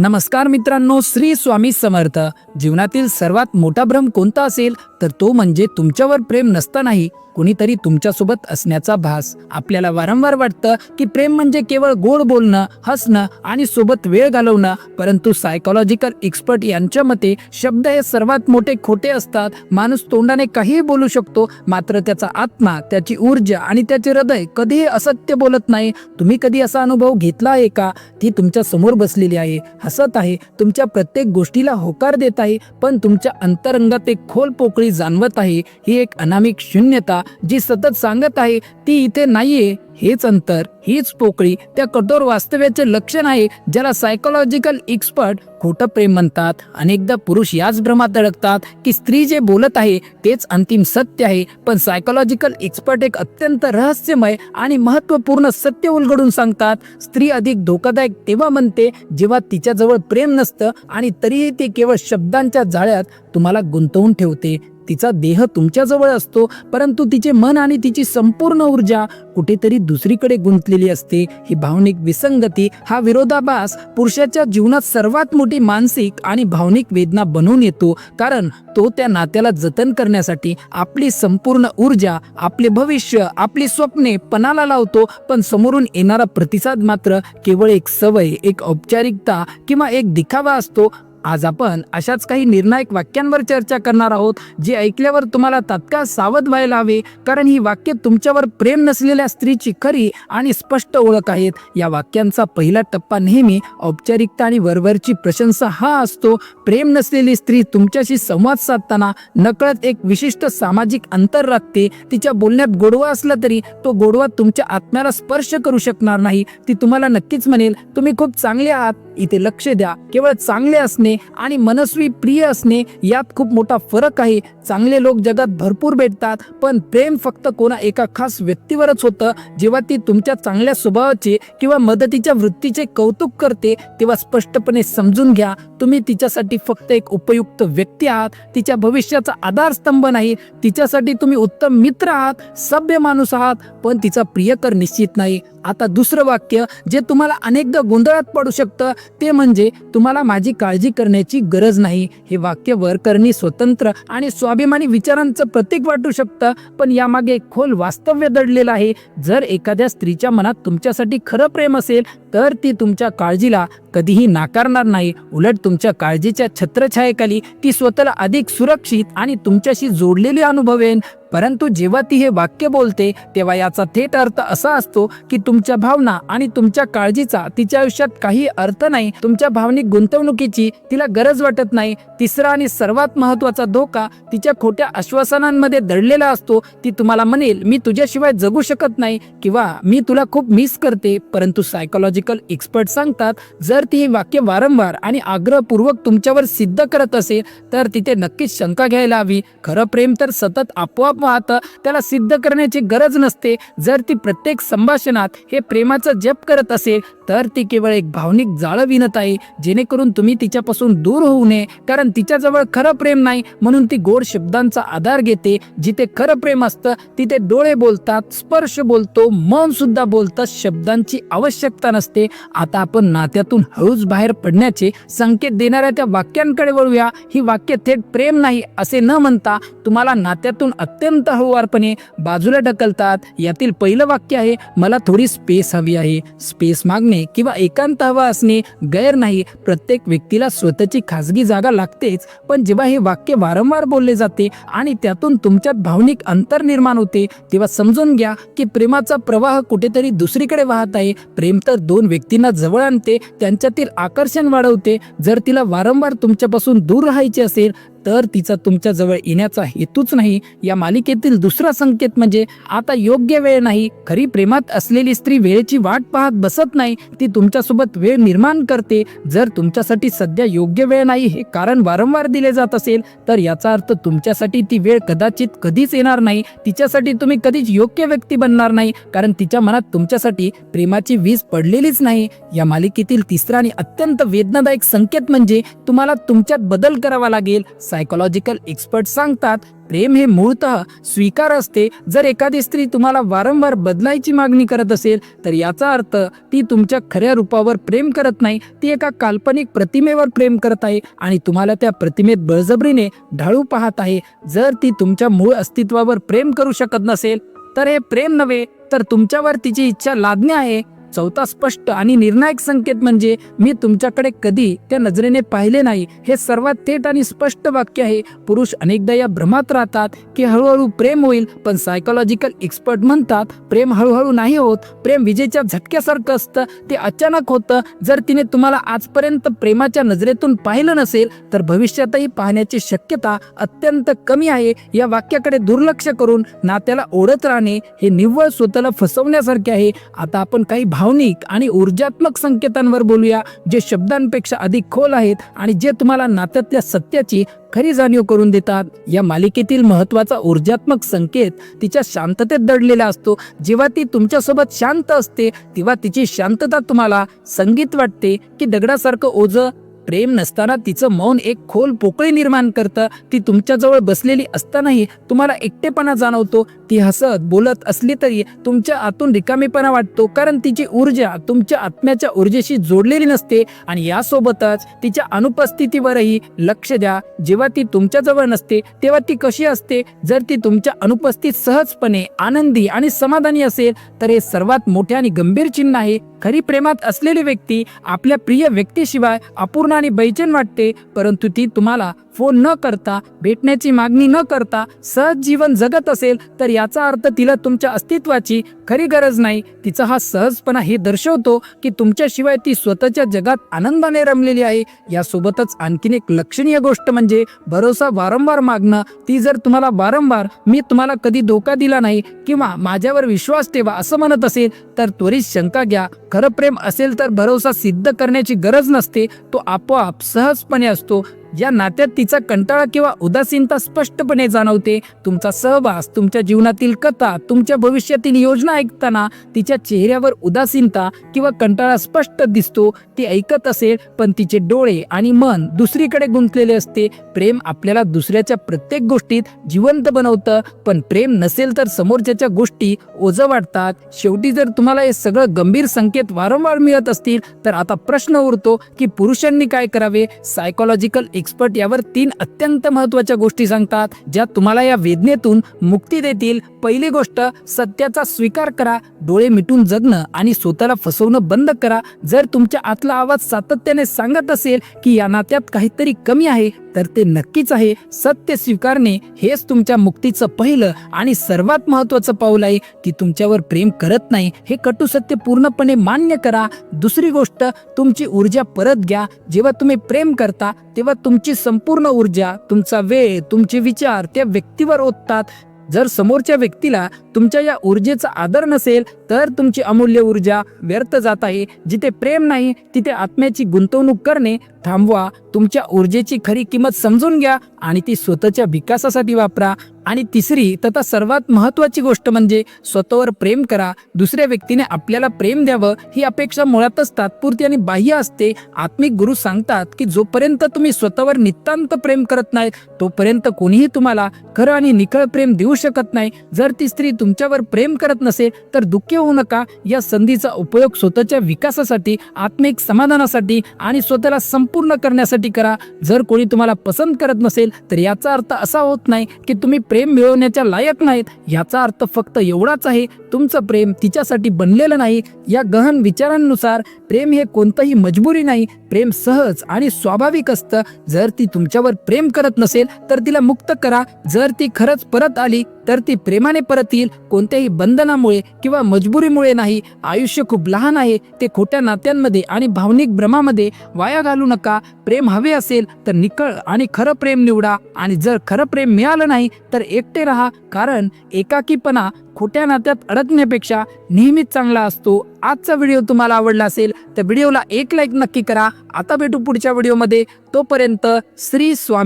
नमस्कार मित्रांनो श्री स्वामी समर्थ. जीवनातील सर्वात मोठा भ्रम कोणता असेल तर तो म्हणजे तुमच्यावर प्रेम नसतानाही कुणीतरी तुमच्यासोबत असण्याचा भास. आपल्याला वारंवार वाटतं की प्रेम म्हणजे केवळ गोड बोलणं हसणं आणि सोबत वेळ घालवणं परंतु सायकोलॉजिकल एक्सपर्ट यांच्या मते शब्द हे सर्वात मोठे खोटे असतात. माणूस तोंडाने काहीही बोलू शकतो मात्र त्याचा आत्मा त्याची ऊर्जा आणि त्याचे हृदय कधीही असत्य बोलत नाही. तुम्ही कधी असा अनुभव घेतला आहे का? ती तुमच्यासमोर बसलेली आहे. हसत आहे तुमच्या प्रत्येक गोष्टीला होकार देत आहे पण तुमच्या अंतरंगात एक खोल पोकळी जाणवत आहे. ही एक अनामिक शून्यता जी सतत सांगत आहे ती इथे नाहीये हेच अंतर. हीच पोकळी त्या कठोर वास्तव्याचे लक्षण आहे ज्याला सायकोलॉजिकल एक्सपर्ट खोटं प्रेम म्हणतात. अनेकदा पुरुष याच भ्रमात अडकतात की स्त्री जे बोलत आहे तेच अंतिम सत्य आहे. पण सायकोलॉजिकल एक्सपर्ट एक अत्यंत रहस्यमय आणि महत्त्वपूर्ण सत्य उलगडून सांगतात स्त्री अधिक धोकादायक तेव्हा म्हणते जेव्हा तिच्याजवळ प्रेम नसतं आणि तरीही ती केवळ शब्दांच्या जाळ्यात तुम्हाला गुंतवून ठेवते. तिचा देह तुमच्याजवळ असतो परंतु तिचे मन आणि तिची संपूर्ण ऊर्जा कुठेतरी दुसरीकडे गुंतलेली असते. ही भावनिक विसंगती हा विरोधाभास पुरुषाच्या जीवनात सर्वात मोठी मानसिक आणि भावनिक वेदना बनवून येतो कारण तो त्या नात्याला जतन करण्यासाठी आपली संपूर्ण ऊर्जा आपले भविष्य आपली स्वप्ने पणाला लावतो पण समोरून येणारा प्रतिसाद मात्र केवळ एक सवय एक औपचारिकता किंवा एक दिखावा असतो. आज आपण अशाच काही निर्णायक वाक्यांवर चर्चा करणार आहोत जे ऐकल्यावर तुम्हाला तात्काळ सावध व्हायला हवे कारण ही वाक्य तुमच्यावर प्रेम नसलेल्या स्त्रीची खरी आणि स्पष्ट ओळख आहेत. या वाक्यांचा पहिला टप्पा नेहमी औपचारिकता आणि वरवरची प्रशंसा हा असतो. प्रेम नसलेली स्त्री तुमच्याशी संवाद साधताना नकळत एक विशिष्ट सामाजिक अंतर राखते. तिच्या बोलण्यात गोडवा असला तरी तो गोडवा तुमच्या आत्म्याला स्पर्श करू शकणार नाही. ती तुम्हाला नक्कीच म्हणेल तुम्ही खूप चांगले आहात इथे लक्ष द्या. केवळ चांगले असणे आणि मनस्वी प्रिय असणे यात खूप मोठा फरक आहे. चांगले लोक जगात भरपूर भेटतात पण प्रेम फक्त कोणा एका खास व्यक्तीवरच होतं. जेव्हा ती तुमच्या चांगल्या स्वभावाचे किंवा मदतीच्या वृत्तीचे कौतुक करते तेव्हा स्पष्टपणे समजून घ्या. तुम्ही तिच्यासाठी फक्त एक उपयुक्त व्यक्ती आहात. तिच्या भविष्याचा आधारस्तंभ नाही. तिच्यासाठी तुम्ही उत्तम मित्र आहात सभ्य माणूस आहात पण तिचा प्रियकर निश्चित नाही. आता दुसरं वाक्य जे तुम्हाला अनेकदा गोंधळात पडू शकतं ते म्हणजे तुम्हाला माझी काळजी करण्याची गरज नाही. हे वाक्य वरकरणी स्वतंत्र आणि स्वाभिमानी विचारांचं प्रतीक वाटू शकतं पण यामागे खोल वास्तव्य दडलेलं आहे. जर एखाद्या स्त्रीच्या मनात तुमच्यासाठी खरं प्रेम असेल तर ती तुमच्या काळजीला कधीही नाकारणार नाही. उलट तुमच्या काळजीच्या छत्रछायेखाली ती स्वतःला अधिक सुरक्षित आणि तुमच्याशी जोडलेली अनुभवेन परंतु जेव्हा ती हे वाक्य बोलते तेव्हा याचा थेट अर्थ असा असतो की तुमच्या भावना आणि तुमच्या काळजीचा तिच्या आयुष्यात काही अर्थ नाही. तुमच्या भावनिक गुंतवणुकीची तिला गरज वाटत नाही. तिसरा आणि सर्वात महत्त्वाचा धोका तिच्या खोट्या आश्वासनांमध्ये दडलेला असतो. ती तुम्हाला म्हणेल मी तुझ्याशिवाय जगू शकत नाही किंवा मी तुला खूप मिस करते. परंतु सायकोलॉजी सायकोलॉजिकल एक्सपर्ट सांगतात जर ती हे वाक्य वारंवार आणि आग्रहपूर्वक तुमच्यावर सिद्ध करत असेल तर तिथे नक्कीच शंका घ्यायला हवी. खरं प्रेम तर सतत आपोआप वाहतं त्याला सिद्ध करण्याची गरज नसते. जर ती प्रत्येक संभाषणात हे प्रेमाचं जप करत असेल तर ती केवळ एक भावनिक जाळं विणत आहे जेणेकरून तुम्ही तिच्यापासून दूर होऊ नये. कारण तिच्याजवळ खरं प्रेम नाही म्हणून ती गोड शब्दांचा आधार घेते. जिथे खरं प्रेम असतं तिथे डोळे बोलतात स्पर्श बोलतो मन सुद्धा बोलतं शब्दांची आवश्यकता नसते. आता आपण नात्यातून हळूच बाहेर पडण्याचे संकेत देणाऱ्या त्या वाक्यांकडे वळूया. ही वाक्य थेट प्रेम नाही असे न म्हणता तुम्हाला नात्यातून अत्यंत हळूवारपणे बाजूला ढकलतात. यातील पहिलं वाक्य आहे मला थोडी स्पेस हवी आहे. स्पेस मागणे किंवा एकांत हवा असणे गैर नाही. प्रत्येक व्यक्तीला स्वतःची खासगी जागा लागतेच. पण जेव्हा हे वाक्य वारंवार बोलले जाते आणि त्यातून तुमच्यात भावनिक अंतर निर्माण होते तेव्हा समजून घ्या की प्रेमाचा प्रवाह कुठेतरी दुसरीकडे वाहत आहे. प्रेम तर दोन व्यक्तींना जवळ आणते त्यांच्यातील आकर्षण वाढवते. जर तिला वारंवार तुमच्यापासून दूर राहायचे असेल तर तिचा तुमच्याजवळ येण्याचा हेतूच नाही. या मालिकेतील दुसरा संकेत म्हणजे आता योग्य वेळ नाही. खरी प्रेमात असलेली स्त्री वेळेची वाट पाहत बसत नाही. ती तुमच्यासोबत वेळ निर्माण करते. जर तुमच्यासाठी सध्या योग्य वेळ नाही हे कारण वारंवार दिले जात असेल तर याचा अर्थ तुमच्यासाठी ती वेळ कदाचित कधीच येणार नाही. तिच्यासाठी तुम्ही कधीच योग्य व्यक्ती बनणार नाही कारण तिच्या मनात तुमच्यासाठी प्रेमाची वीज पडलेलीच नाही. या मालिकेतील तिसरा आणि अत्यंत वेदनादायक संकेत म्हणजे तुम्हाला तुमच्यात बदल करावा लागेल. सायकोलॉजिकल एक्सपर्ट सांगतात प्रेम हे मूळतः स्वीकार असते. जर एखादी स्त्री तुम्हाला वारंवार बदलायची मागणी करत असेल तर याचा अर्थ ती तुमच्या खऱ्या रूपावर प्रेम करत नाही. ती एका काल्पनिक प्रतिमेवर प्रेम करत आहे आणि तुम्हाला त्या प्रतिमेत बळजबरीने ढाळू पाहत आहे. जर ती तुमच्या मूळ अस्तित्वावर प्रेम करू शकत नसेल तर हे प्रेम नव्हे तर तुमच्यावर तिची इच्छा लादणे आहे. चौथा स्पष्ट आणि निर्णायक संकेत म्हणजे मी तुमच्याकडे कधी त्या नजरेने पाहिले नाही. हे सर्वात थेट आणि स्पष्ट वाक्य आहे. पुरुष अनेकदा या भ्रमात राहतात की हळूहळू प्रेम होईल पण सायकोलॉजिकल एक्सपर्ट म्हणतात प्रेम हळूहळू नाही होत. प्रेम विजेच्या झटक्यासारखं असतं. ते अचानक होतं. जर तिने तुम्हाला आजपर्यंत प्रेमाच्या नजरेतून पाहिलं नसेल तर भविष्यातही पाहण्याची शक्यता अत्यंत कमी आहे. या वाक्याकडे दुर्लक्ष करून नात्याला ओढत राहणे हे निव्वळ स्वतःला फसवण्यासारखे आहे. आता आपण काही भावनिक आणि ऊर्जात्मक संकेतांवर बोलूया जे शब्दांपेक्षा अधिक खोल आहेत आणि जे तुम्हाला नात्यातल्या सत्याची खरी जाणीव करून देतात. या मालिकेतील महत्त्वाचा ऊर्जात्मक संकेत तिच्या शांततेत दडलेला असतो. जेव्हा ती तुमच्यासोबत शांत असते तेव्हा तिची शांतता तुम्हाला संगीत वाटते की दगडासारखं ओझं प्रेम नसताना तिचं मौन एक खोल पोकळी निर्माण करतं. ती तुमच्याजवळ बसलेली असतानाही तुम्हाला एकटेपणा जाणवतो. ती हसत बोलत असली तरी तुमच्या आतून रिकामेपणा वाटतो. कारण तिची ऊर्जा तुमच्या आत्म्याच्या ऊर्जेशी जोडलेली नसते. आणि यासोबतच तिच्या अनुपस्थितीवरही लक्ष द्या. जेव्हा ती तुमच्याजवळ नसते तेव्हा ती कशी असते? जर ती तुमच्या अनुपस्थित सहजपणे आनंदी आणि समाधानी असेल तर हे सर्वात मोठे आणि गंभीर चिन्ह आहे. खरी प्रेमात असलेली व्यक्ती आपल्या प्रिय व्यक्तीशिवाय अपूर्ण आणि बैचेन वाटते परंतु ती तुम्हाला फोन न करता भेटण्याची मागणी न करता सहज जीवन जगत असेल तर याचा अर्थ तिला तुमच्या अस्तित्वाची खरी गरज नाही. तिचा हा सहजपणा हे दर्शवतो की तुमच्याशिवाय ती स्वतःच्या जगात आनंदाने रमलेली आहे. यासोबतच आणखीन एक लक्षणीय गोष्ट म्हणजे भरोसा वारंवार मागणं. ती जर तुम्हाला वारंवार मी तुम्हाला कधी धोका दिला नाही किंवा माझ्यावर विश्वास ठेवा असं म्हणत असेल तर त्वरित शंका घ्या. खरं प्रेम असेल तर भरोसा सिद्ध करण्याची गरज नसते. तो तो सहजपणे असतो. या नात्यात तिचा कंटाळा किंवा उदासीनता स्पष्टपणे जाणवते. तुमचा सहवास तुमच्या जीवनातील कथा तुमच्या भविष्यातील योजना ऐकताना तिच्या चेहऱ्यावर उदासीनता किंवा कंटाळा स्पष्ट दिसतो. ती ऐकत असेल पण तिचे डोळे आणि मन दुसरीकडे गुंतलेले असते. प्रेम आपल्याला दुसऱ्याच्या प्रत्येक गोष्टीत जिवंत बनवतं पण प्रेम नसेल तर समोरच्याच्या गोष्टी ओझं वाटतात शेवटी जर तुम्हाला हे सगळं गंभीर संकेत वारंवार मिळत असतील तर आता प्रश्न उरतो की पुरुषांनी काय करावे? सायकोलॉजिकल एक्सपर्ट यावर तीन अत्यंत महत्त्वाच्या गोष्टी सांगतात ज्या तुम्हाला या वेदनेतून मुक्ती देतील. पहिली गोष्ट सत्याचा स्वीकार करा डोळे मिटून जगणं आणि स्वतःला फसवणं बंद करा. जर तुमच्या आतला आवाज सातत्याने सांगत असेल की या नात्यात काहीतरी कमी आहे तर ते नक्कीच आहे. सत्य स्वीकारणे हेच तुमच्या मुक्तीचं पहिलं आणि सर्वात महत्वाचं पाऊल आहे. की तुमच्यावर प्रेम करत नाही. हे कटू सत्य पूर्णपणे मान्य करा. दुसरी गोष्ट तुमची ऊर्जा परत घ्या. जेव्हा तुम्ही प्रेम करता तेव्हा तुमची संपूर्ण ऊर्जा तुमचा वेळ तुमचे विचार त्या व्यक्तीवर ओततात. जर समोरच्या व्यक्तीला तुमच्या या ऊर्जेचा आदर नसेल तर तुमची अमूल्य ऊर्जा व्यर्थ जात आहे. जिथे प्रेम नाही तिथे आत्म्याची गुंतवणूक करणे थांबवा. तुमच्या ऊर्जेची खरी किंमत समजून घ्या आणि ती स्वतःच्या विकासासाठी वापरा. आणि तिसरी तथा सर्वात महत्वाची गोष्ट म्हणजे स्वतःवर प्रेम करा. दुसऱ्या व्यक्तीने आपल्याला प्रेम द्यावं ही अपेक्षा मुळातच तात्पुरती आणि बाह्य असते. आत्मिक गुरु सांगतात की जोपर्यंत तुम्ही स्वतःवर नितांत प्रेम करत नाही तोपर्यंत कोणीही तुम्हाला खरं आणि निखळ प्रेम देऊ शकत नाही. जर ती स्त्री तुमच्यावर प्रेम करत नसेल तर दुःखी होऊ नका. या संधीचा उपयोग स्वतःच्या विकासासाठी आत्मिक समाधानासाठी आणि स्वतःला संपूर्ण करण्यासाठी करा. जर कोणी तुम्हाला पसंत करत नसेल तर याचा अर्थ असा होत नाही की तुम्ही प्रेम मिळवण्याच्या लायक नाहीत. याचा अर्थ फक्त एवढाच आहे तुमचं प्रेम तिच्यासाठी बनलेलं नाही. या गहन विचारांनुसार प्रेम हे कोणतंही मजबुरी नाही प्रेम सहज आणि स्वाभाविक असतं. जर ती तुमच्यावर प्रेम करत नसेल तर तिला मुक्त करा. जर ती खरंच परत आली तर ती प्रेमाने परत येईल. कोणत्याही बंधनामुळे किंवा मजबुरीमुळे नाही. आयुष्य खूप लहान आहे. ते खोट्या नात्यांमध्ये आणि भावनिक भ्रमामध्ये वाया घालू नका. नका. प्रेम हवे असेल तर निकळ आणि खरं प्रेम निवडा. आणि जर खरं प्रेम मिळालं नाही तर एकटे राहा. कारण एकाकीपणा खोट्या नात्यात अडकण्यापेक्षा नेहमीच चांगला असतो. आजचा व्हिडिओ तुम्हाला आवडला असेल तर व्हिडिओला एक लाईक नक्की करा. आता भेटू पुढच्या व्हिडिओमध्ये. तोपर्यंत श्री स्वामी